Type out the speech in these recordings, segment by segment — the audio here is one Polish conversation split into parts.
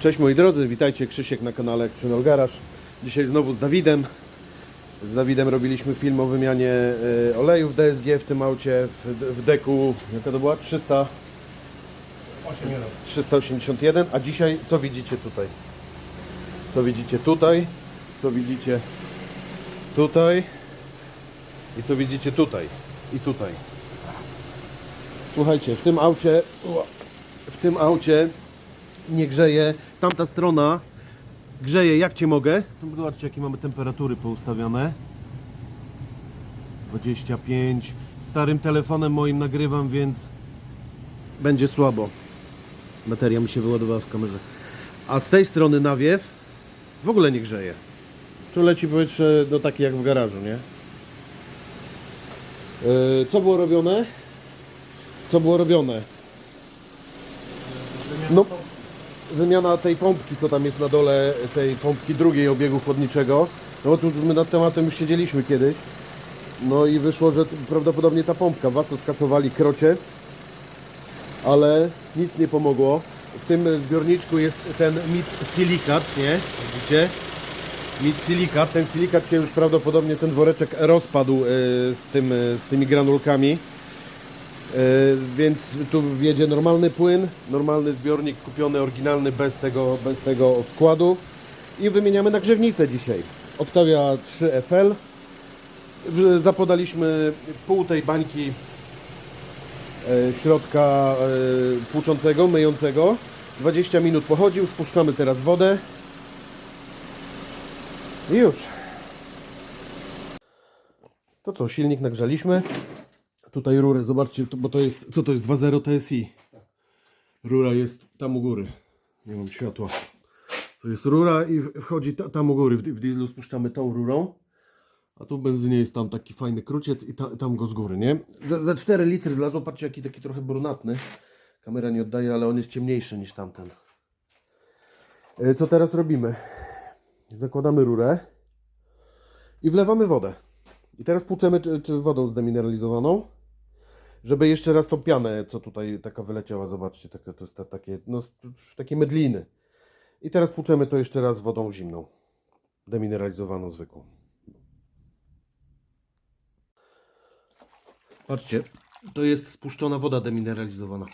Cześć moi drodzy, witajcie Krzysiek na kanale Action Garage. Dzisiaj znowu z Dawidem. Z Dawidem robiliśmy film o wymianie e, olejów DSG w tym aucie w, w deku, jaka to była? 300, 381, a dzisiaj co widzicie tutaj? Co widzicie tutaj? Co widzicie tutaj? I co widzicie tutaj? I tutaj. Słuchajcie, w tym aucie w tym aucie nie grzeje. Tamta strona grzeje jak cię mogę. Tu Zobaczcie jakie mamy temperatury poustawione. 25. Starym telefonem moim nagrywam, więc będzie słabo. Bateria mi się wyładowała w kamerze. A z tej strony nawiew w ogóle nie grzeje. Tu leci powietrze no takie jak w garażu, nie? Yy, co było robione? Co było robione? No, wymiana tej pompki, co tam jest na dole, tej pompki drugiej obiegu chłodniczego. No bo tu my nad tematem już siedzieliśmy kiedyś. No i wyszło, że prawdopodobnie ta pompka, waso skasowali krocie, ale nic nie pomogło. W tym zbiorniczku jest ten mit silikat, nie? Widzicie? Mit silikat. Ten silikat się już prawdopodobnie, ten woreczek rozpadł e, z, tym, e, z tymi granulkami. E, więc tu wjedzie normalny płyn, normalny zbiornik kupiony oryginalny bez tego, bez tego wkładu i wymieniamy na grzewnicę dzisiaj. Octavia 3 FL. W- Zapodaliśmy pół tej bańki e, środka e, płuczącego, myjącego. 20 minut pochodził, spuszczamy teraz wodę. I już. To co, silnik nagrzaliśmy. Tutaj rurę, zobaczcie, to- bo to jest, co to jest 2.0 TSI. Rura jest tam u góry. Nie mam światła. To jest rura i wchodzi ta, tam u góry. W, w dieslu spuszczamy tą rurą. A tu w benzynie jest tam taki fajny kruciec i ta, tam go z góry, nie? Za, za 4 litry zlazło, patrzcie jaki taki trochę brunatny. Kamera nie oddaje, ale on jest ciemniejszy niż tamten. E, Co teraz robimy? Zakładamy rurę i wlewamy wodę. I teraz płuczemy czy, czy wodą zdemineralizowaną, żeby jeszcze raz tą pianę, co tutaj taka wyleciała, zobaczcie, takie, to jest ta, takie, no, takie medliny. I teraz płuczemy to jeszcze raz wodą zimną, demineralizowaną zwykłą. Patrzcie, to jest spuszczona woda demineralizowana.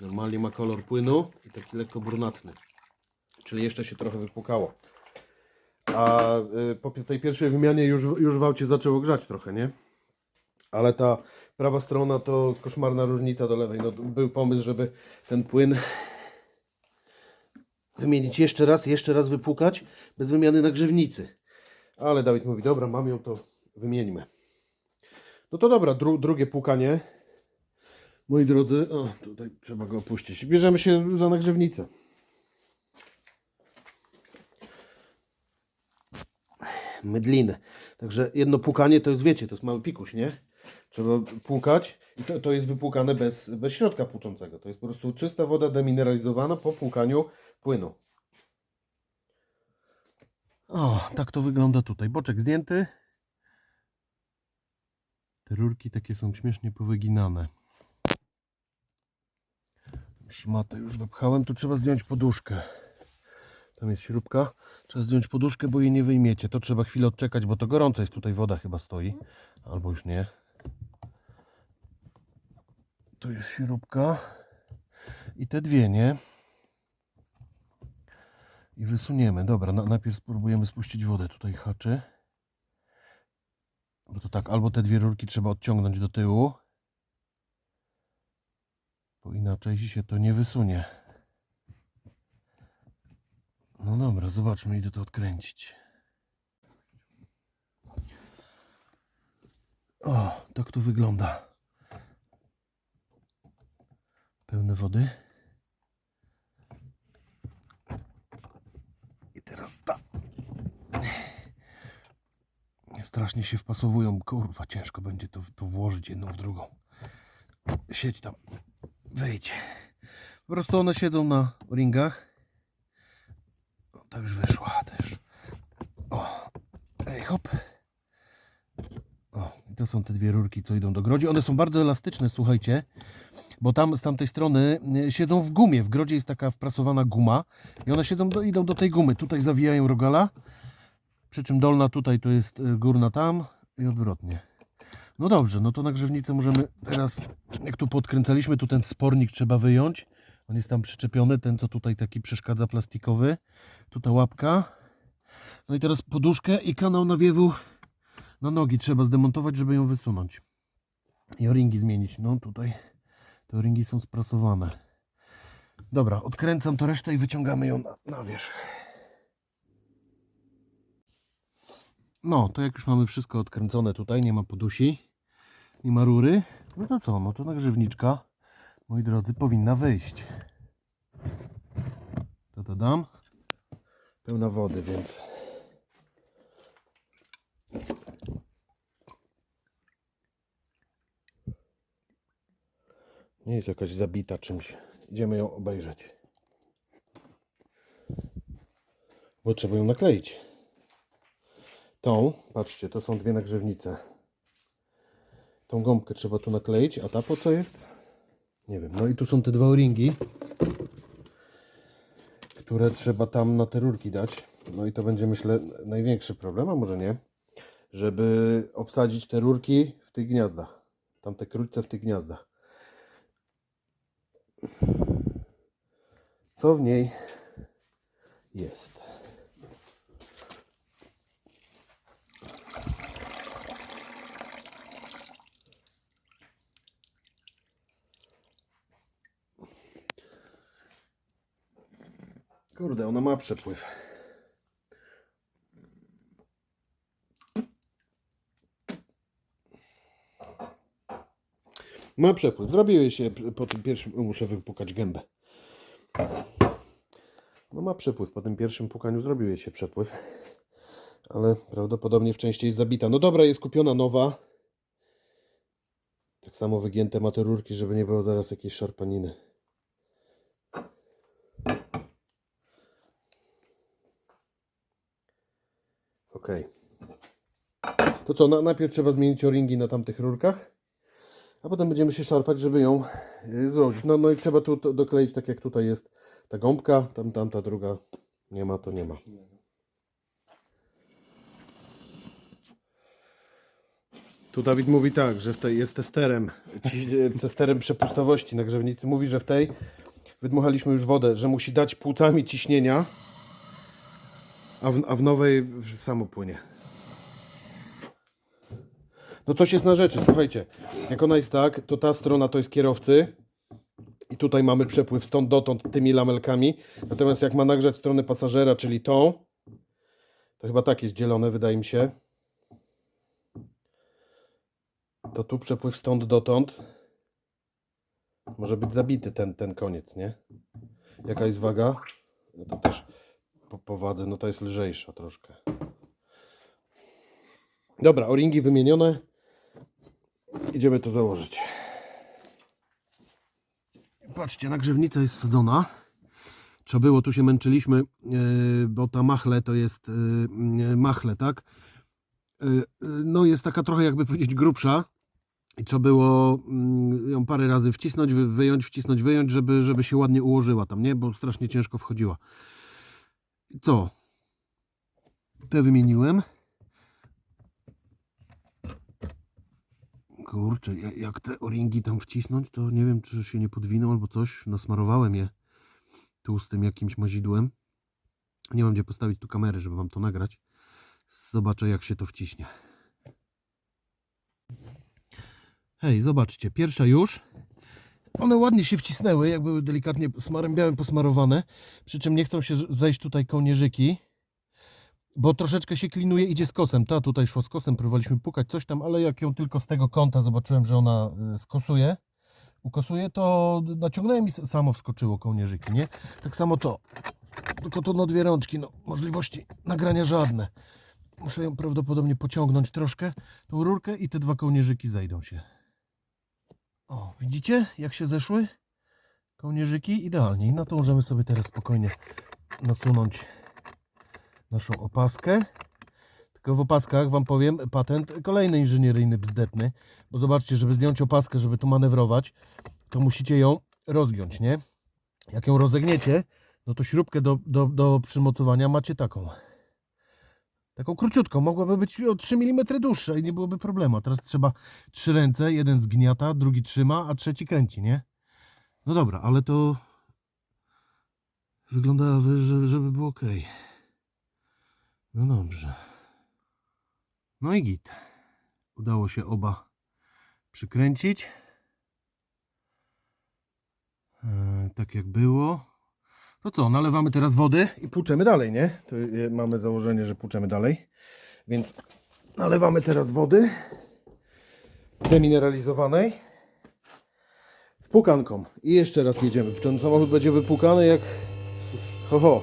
Normalnie ma kolor płynu i taki lekko brunatny. Czyli jeszcze się trochę wypłukało. A y, po tej pierwszej wymianie już, już w aucie zaczęło grzać trochę, nie? Ale ta prawa strona to koszmarna różnica do lewej. No, był pomysł, żeby ten płyn wymienić jeszcze raz, jeszcze raz wypłukać bez wymiany nagrzewnicy. Ale Dawid mówi, dobra, mam ją, to wymieńmy. No to dobra, dru, drugie płukanie. Moi drodzy, o, tutaj trzeba go opuścić. Bierzemy się za nagrzewnicę. mydliny. Także jedno płukanie to jest, wiecie, to jest mały pikuś, nie? Trzeba płukać i to, to jest wypłukane bez, bez środka płuczącego. To jest po prostu czysta woda demineralizowana po płukaniu płynu. O, tak to wygląda tutaj. Boczek zdjęty. Te rurki takie są śmiesznie powyginane. Szmatę już wepchałem, tu trzeba zdjąć poduszkę. Tam jest śrubka. Trzeba zdjąć poduszkę, bo jej nie wyjmiecie. To trzeba chwilę odczekać, bo to gorąca jest tutaj woda chyba stoi. Albo już nie. To jest śrubka. I te dwie, nie? I wysuniemy. Dobra, na, najpierw spróbujemy spuścić wodę. Tutaj haczy. Bo to tak, albo te dwie rurki trzeba odciągnąć do tyłu. Bo inaczej się to nie wysunie. No dobra, zobaczmy, idę to odkręcić. O, tak to wygląda. Pełne wody. I teraz ta. Strasznie się wpasowują. Kurwa, ciężko będzie to, to włożyć jedną w drugą. Siedź tam. Wejdź. Po prostu one siedzą na ringach. O, tak już wyszła też. O, ej, hop. O, i to są te dwie rurki, co idą do grodzi. One są bardzo elastyczne, słuchajcie, bo tam z tamtej strony y, siedzą w gumie. W grodzie jest taka wprasowana guma i one siedzą, do, idą do tej gumy. Tutaj zawijają rogala, przy czym dolna tutaj to jest y, górna tam i odwrotnie. No dobrze, no to nagrzewnicę możemy teraz, jak tu podkręcaliśmy, tu ten spornik trzeba wyjąć. On jest tam przyczepiony, ten co tutaj taki przeszkadza plastikowy. Tu ta łapka. No i teraz poduszkę i kanał nawiewu na nogi trzeba zdemontować, żeby ją wysunąć. I o-ringi zmienić. No tutaj te o-ringi są sprasowane. Dobra, odkręcam to resztę i wyciągamy ją na, na wierzch. No, to jak już mamy wszystko odkręcone tutaj, nie ma podusi, nie ma rury, no to co, no to nagrzewniczka, moi drodzy, powinna wyjść. To to dam. Pełna wody, więc... Nie jest jakaś zabita czymś. Idziemy ją obejrzeć. Bo trzeba ją nakleić. Tą, patrzcie, to są dwie nagrzewnice. Tą gąbkę trzeba tu nakleić, a ta po co jest? Nie wiem. No i tu są te dwa o-ringi, które trzeba tam na te rurki dać. No i to będzie, myślę, największy problem, a może nie, żeby obsadzić te rurki w tych gniazdach. Tamte krótce w tych gniazdach. Co w niej jest? Kurde, ona ma przepływ. Ma przepływ. Zrobiły się po tym pierwszym. Muszę wypukać gębę. No ma przepływ. Po tym pierwszym pukaniu zrobił się przepływ. Ale prawdopodobnie w części jest zabita. No dobra, jest kupiona nowa. Tak samo wygięte ma te rurki, żeby nie było zaraz jakiejś szarpaniny. Ok. To co, na, najpierw trzeba zmienić o-ringi na tamtych rurkach, a potem będziemy się szarpać, żeby ją y, złożyć. No, no i trzeba tu dokleić tak jak tutaj jest ta gąbka, tam tamta druga nie ma, to nie ma. Tu Dawid mówi tak, że w tej jest testerem, ci- testerem przepustowości nagrzewnicy. Mówi, że w tej wydmuchaliśmy już wodę, że musi dać płucami ciśnienia, a w, a w nowej samo płynie. No coś jest na rzeczy, słuchajcie. Jak ona jest tak, to ta strona to jest kierowcy i tutaj mamy przepływ stąd dotąd tymi lamelkami. Natomiast jak ma nagrzać stronę pasażera, czyli tą, to chyba tak jest dzielone, wydaje mi się. To tu przepływ stąd dotąd. Może być zabity ten, ten koniec, nie? Jaka jest waga? No to też po, po wadze, no to jest lżejsza troszkę. Dobra, o-ringi wymienione. Idziemy to założyć. Patrzcie, nagrzewnica jest sadzona. Trzeba było, tu się męczyliśmy, yy, bo ta machle to jest yy, machle, tak? No jest taka trochę jakby powiedzieć grubsza. I trzeba było mm, ją parę razy wcisnąć, wy- wyjąć, wcisnąć, wyjąć, żeby, żeby się ładnie ułożyła tam, nie? Bo strasznie ciężko wchodziła. Co? Te wymieniłem. Kurczę, ja- jak te o-ringi tam wcisnąć, to nie wiem, czy się nie podwiną albo coś. Nasmarowałem je tłustym jakimś mazidłem. Nie mam gdzie postawić tu kamery, żeby wam to nagrać. Zobaczę, jak się to wciśnie. Hej, zobaczcie, pierwsza już. One ładnie się wcisnęły, jak były delikatnie smarem białym posmarowane. Przy czym nie chcą się zejść tutaj kołnierzyki, bo troszeczkę się klinuje, idzie z kosem. Ta tutaj szła z kosem, próbowaliśmy pukać coś tam, ale jak ją tylko z tego kąta zobaczyłem, że ona y, skosuje, ukosuje, to naciągnąłem i samo wskoczyło kołnierzyki, nie? Tak samo to. Tylko to no dwie rączki, no możliwości nagrania żadne. Muszę ją prawdopodobnie pociągnąć troszkę, tą rurkę i te dwa kołnierzyki zejdą się. O, widzicie jak się zeszły? Kołnierzyki idealnie. I na to możemy sobie teraz spokojnie nasunąć naszą opaskę. Tylko w opaskach Wam powiem patent kolejny inżynieryjny bzdetny. Bo zobaczcie, żeby zdjąć opaskę, żeby tu manewrować, to musicie ją rozgiąć, nie? Jak ją rozegniecie, no to śrubkę do, do, do przymocowania macie taką. Taką króciutką, mogłaby być o 3 mm dłuższa i nie byłoby problemu. Teraz trzeba trzy ręce, jeden zgniata, drugi trzyma, a trzeci kręci, nie? No dobra, ale to wygląda, że, żeby było ok. No dobrze. No i git. Udało się oba przykręcić. E, tak jak było. To co, nalewamy teraz wody i płuczemy dalej, nie? To mamy założenie, że płuczemy dalej. Więc nalewamy teraz wody demineralizowanej z pukanką. I jeszcze raz jedziemy. Ten samochód będzie wypukany jak ho ho.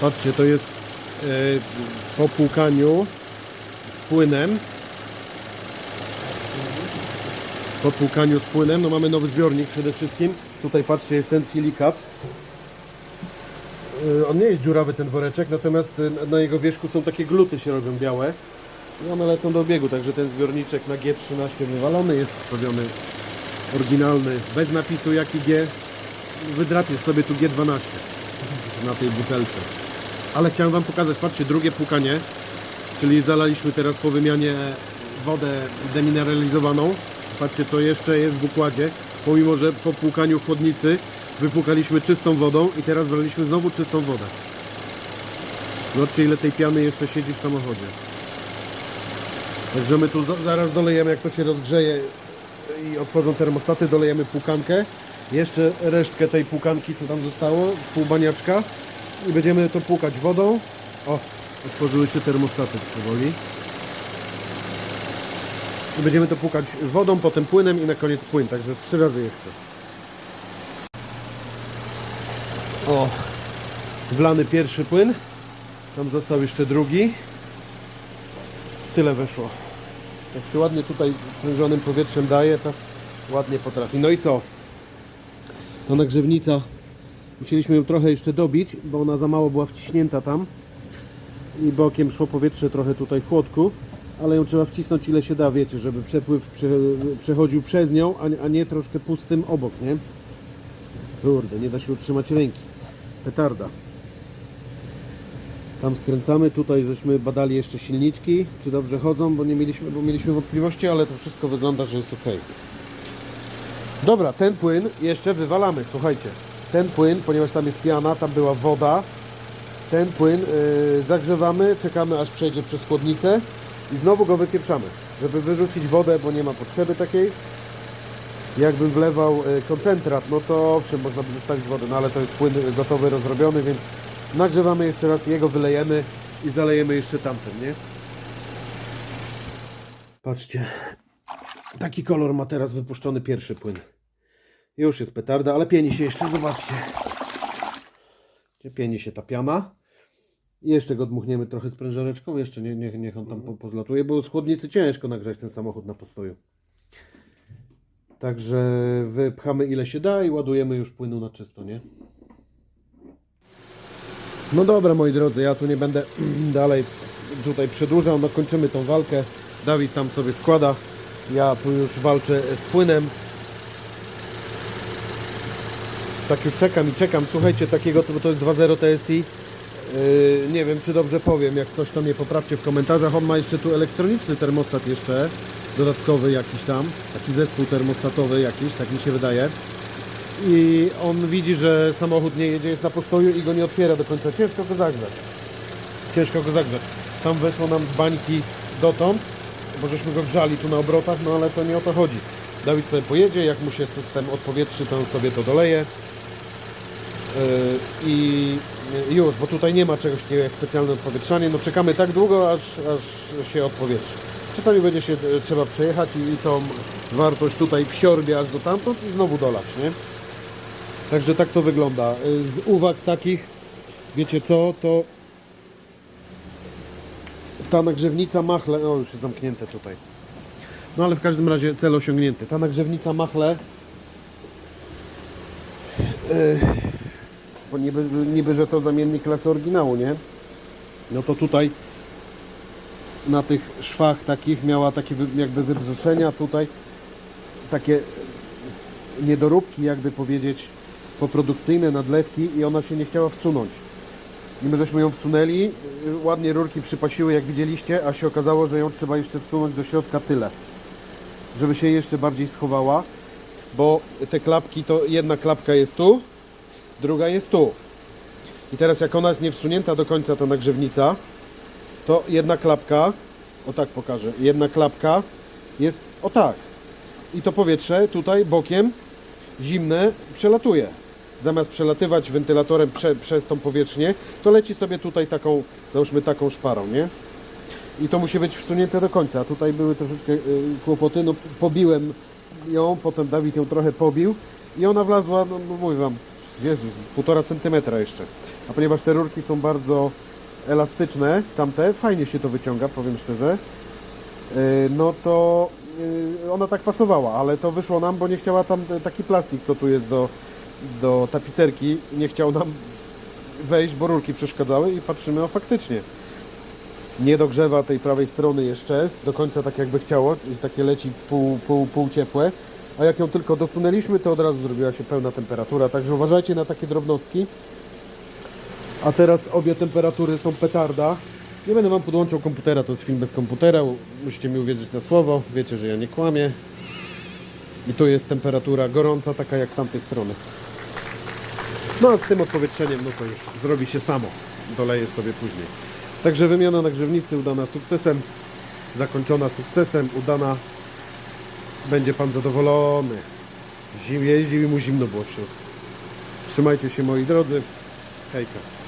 Patrzcie, to jest po płukaniu z płynem. Po płukaniu z płynem, no mamy nowy zbiornik przede wszystkim. Tutaj patrzcie, jest ten silikat. E, On nie jest dziurawy ten woreczek, natomiast e, na jego wierzchu są takie gluty się robią białe. I one lecą do obiegu, także ten zbiorniczek na G13 wywalony jest stawiony oryginalny, bez napisu jaki G. Wydrapiesz sobie tu G12 na tej butelce. Ale chciałem Wam pokazać, patrzcie, drugie płukanie, czyli zalaliśmy teraz po wymianie wodę demineralizowaną. Patrzcie, co jeszcze jest w układzie, pomimo, że po płukaniu chłodnicy wypłukaliśmy czystą wodą i teraz wlaliśmy znowu czystą wodę. Zobaczcie, ile tej piany jeszcze siedzi w samochodzie. Także my tu za- zaraz dolejemy, jak to się rozgrzeje i otworzą termostaty, dolejemy płukankę. Jeszcze resztkę tej płukanki, co tam zostało, pół baniaczka. I będziemy to płukać wodą. O, otworzyły się termostaty powoli. I będziemy to płukać wodą, potem płynem i na koniec płyn, także trzy razy jeszcze. O, wlany pierwszy płyn. Tam został jeszcze drugi. Tyle weszło. Jak się ładnie tutaj sprężonym powietrzem daje, to ładnie potrafi. No i co? Ta nagrzewnica, musieliśmy ją trochę jeszcze dobić, bo ona za mało była wciśnięta tam. I bokiem szło powietrze trochę tutaj w chłodku, ale ją trzeba wcisnąć ile się da, wiecie, żeby przepływ prze, przechodził przez nią, a, a nie troszkę pustym obok, nie? Kurde, nie da się utrzymać ręki. Petarda. Tam skręcamy, tutaj żeśmy badali jeszcze silniczki, czy dobrze chodzą, bo nie mieliśmy, bo mieliśmy wątpliwości, ale to wszystko wygląda, że jest ok. Dobra, ten płyn jeszcze wywalamy, słuchajcie. Ten płyn, ponieważ tam jest piana, tam była woda, ten płyn yy, zagrzewamy, czekamy aż przejdzie przez chłodnicę i znowu go wypieprzamy, żeby wyrzucić wodę, bo nie ma potrzeby takiej. Jakbym wlewał y, koncentrat, no to owszem, można by zostawić wodę, no ale to jest płyn y, gotowy, rozrobiony, więc nagrzewamy jeszcze raz, jego wylejemy i zalejemy jeszcze tamten, nie? Patrzcie, taki kolor ma teraz wypuszczony pierwszy płyn. Już jest petarda, ale pieni się jeszcze, zobaczcie. Pieni się ta piana. I jeszcze go dmuchniemy trochę sprężareczką, jeszcze nie, nie, niech on tam po, pozlatuje, bo z chłodnicy ciężko nagrzać ten samochód na postoju. Także wypchamy ile się da i ładujemy już płynu na czysto, nie? No dobra moi drodzy, ja tu nie będę dalej tutaj przedłużał, no kończymy tą walkę. Dawid tam sobie składa, ja tu już walczę z płynem. Tak już czekam i czekam, słuchajcie, takiego, bo to jest 2.0 TSI. Yy, nie wiem czy dobrze powiem, jak coś to mnie poprawcie w komentarzach. On ma jeszcze tu elektroniczny termostat jeszcze, dodatkowy jakiś tam, taki zespół termostatowy jakiś, tak mi się wydaje i on widzi, że samochód nie jedzie, jest na postoju i go nie otwiera do końca. Ciężko go zagrzać. Ciężko go zagrzać. Tam weszło nam bańki dotąd, bo żeśmy go grzali tu na obrotach, no ale to nie o to chodzi. Dawid sobie pojedzie, jak mu się system odpowietrzy, to on sobie to doleje. Yy, I już, bo tutaj nie ma czegoś takiego jak specjalne odpowietrzanie. No czekamy tak długo, aż, aż się odpowietrzy. Czasami będzie się e, trzeba przejechać i, i tą wartość tutaj wsiorbie aż do tamtąd i znowu dolać, nie? Także tak to wygląda. Y, Z uwag takich, wiecie co, to ta nagrzewnica machle, o już jest zamknięte tutaj. No ale w każdym razie cel osiągnięty. Ta nagrzewnica machle, yy, bo niby, niby, że to zamiennik klasy oryginału, nie? No to tutaj na tych szwach takich miała takie jakby wybrzeszenia tutaj, takie niedoróbki, jakby powiedzieć, poprodukcyjne, nadlewki i ona się nie chciała wsunąć. I my żeśmy ją wsunęli, y, ładnie rurki przypasiły, jak widzieliście, a się okazało, że ją trzeba jeszcze wsunąć do środka tyle, żeby się jeszcze bardziej schowała, bo te klapki to jedna klapka jest tu, druga jest tu. I teraz jak ona jest nie wsunięta do końca ta nagrzewnica, to jedna klapka, o tak pokażę, jedna klapka jest o tak. I to powietrze tutaj bokiem zimne przelatuje. Zamiast przelatywać wentylatorem prze, przez tą powierzchnię, to leci sobie tutaj taką, załóżmy taką szparą, nie? I to musi być wsunięte do końca. Tutaj były troszeczkę y, kłopoty. No, pobiłem ją, potem Dawid ją trochę pobił i ona wlazła, no, no mówię wam, Jezus, półtora centymetra jeszcze. A ponieważ te rurki są bardzo elastyczne, tamte, fajnie się to wyciąga, powiem szczerze, y, no to y, ona tak pasowała, ale to wyszło nam, bo nie chciała tam e, taki plastik, co tu jest do, do tapicerki, nie chciał nam wejść, bo rurki przeszkadzały i patrzymy, o faktycznie nie dogrzewa tej prawej strony jeszcze do końca tak jakby chciało, takie leci pół, pół, pół ciepłe, a jak ją tylko dosunęliśmy, to od razu zrobiła się pełna temperatura, także uważajcie na takie drobnostki. A teraz obie temperatury są petarda. Nie będę Wam podłączał komputera, to jest film bez komputera, musicie mi uwierzyć na słowo, wiecie, że ja nie kłamię. I tu jest temperatura gorąca, taka jak z tamtej strony. No a z tym odpowietrzeniem, no to już zrobi się samo. Doleję sobie później. Także wymiana nagrzewnicy udana sukcesem, zakończona sukcesem, udana. Będzie Pan zadowolony. Zim jeździł i mu zimno było w środku. Trzymajcie się moi drodzy. Hejka.